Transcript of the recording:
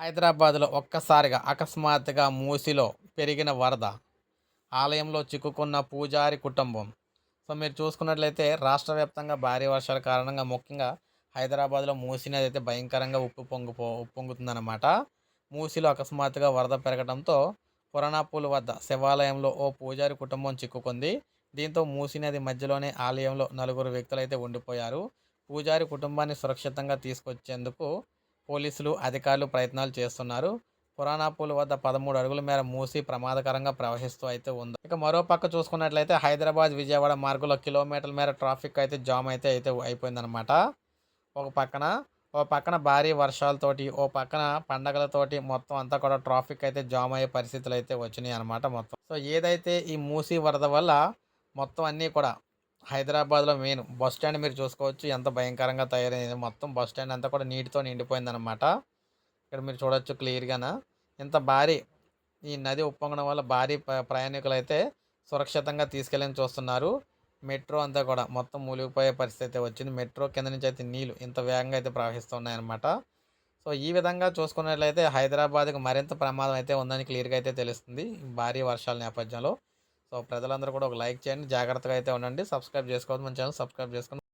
హైదరాబాద్లో ఒక్కసారిగా అకస్మాత్తుగా మూసిలో పెరిగిన వరద. ఆలయంలో చిక్కుకున్న పూజారి కుటుంబం. సో మీరు చూసుకున్నట్లయితే రాష్ట్ర వ్యాప్తంగా భారీ వర్షాల కారణంగా ముఖ్యంగా హైదరాబాద్లో మూసి నది అయితే భయంకరంగా ఉప్పు పొంగిపో ఉప్పొంగుతుందన్నమాట మూసిలో అకస్మాత్తుగా వరద పెరగడంతో పురాణాపూల్ వద్ద శివాలయంలో ఓ పూజారి కుటుంబం చిక్కుకుంది. దీంతో మూసి నది మధ్యలోనే ఆలయంలో నలుగురు వ్యక్తులు అయితే ఉండిపోయారు. పూజారి కుటుంబాన్ని సురక్షితంగా తీసుకొచ్చేందుకు పోలీసులు అధికారులు ప్రయత్నాలు చేస్తున్నారు. పురాణాపూల్ వద్ద పదమూడు అడుగుల మేర మూసి ప్రమాదకరంగా ప్రవహిస్తూ అయితే ఉంది. ఇక మరో పక్క చూసుకున్నట్లయితే హైదరాబాద్ విజయవాడ మార్గంలో కిలోమీటర్ల మేర ట్రాఫిక్ అయితే జామ్ అయితే అయితే అయిపోయిందనమాట ఒక పక్కన ఓ పక్కన భారీ వర్షాలతోటి ఓ పక్కన పండగలతోటి మొత్తం అంతా కూడా ట్రాఫిక్ అయితే జామ్ అయ్యే పరిస్థితులు అయితే వచ్చినాయి అనమాట మొత్తం. సో ఏదైతే ఈ మూసి వరద వల్ల మొత్తం అన్నీ కూడా హైదరాబాద్లో మెయిన్ బస్ స్టాండ్ మీరు చూసుకోవచ్చు. ఎంత భయంకరంగా తయారైంది. మొత్తం బస్ స్టాండ్ అంతా కూడా నీటితో నిండిపోయిందనమాట ఇక్కడ మీరు చూడొచ్చు క్లియర్గాన. ఇంత భారీ ఈ నది ఉప్పొంగడం వల్ల భారీ ప్రయాణికులు అయితే సురక్షితంగా తీసుకెళ్ళని చూస్తున్నారు. మెట్రో అంతా కూడా మొత్తం మూలిగిపోయే పరిస్థితి అయితే వచ్చింది. మెట్రో కింద నుంచి అయితే నీళ్ళు ఇంత వేగంగా అయితే ప్రవహిస్తున్నాయి అనమాట సో ఈ విధంగా చూసుకున్నట్లయితే హైదరాబాద్కి మరింత ప్రమాదం అయితే ఉందని క్లియర్గా అయితే తెలుస్తుంది. ఈ భారీ వర్షాల నేపథ్యంలో. సో ప్రజలందరూ కూడా ఒక లైక్ చేయండి. జాగ్రత్తగా అయితే ఉండండి. సబ్స్క్రైబ్ చేసుకోవద్దు. మన ఛానల్ సబ్స్క్రైబ్ చేసుకోండి.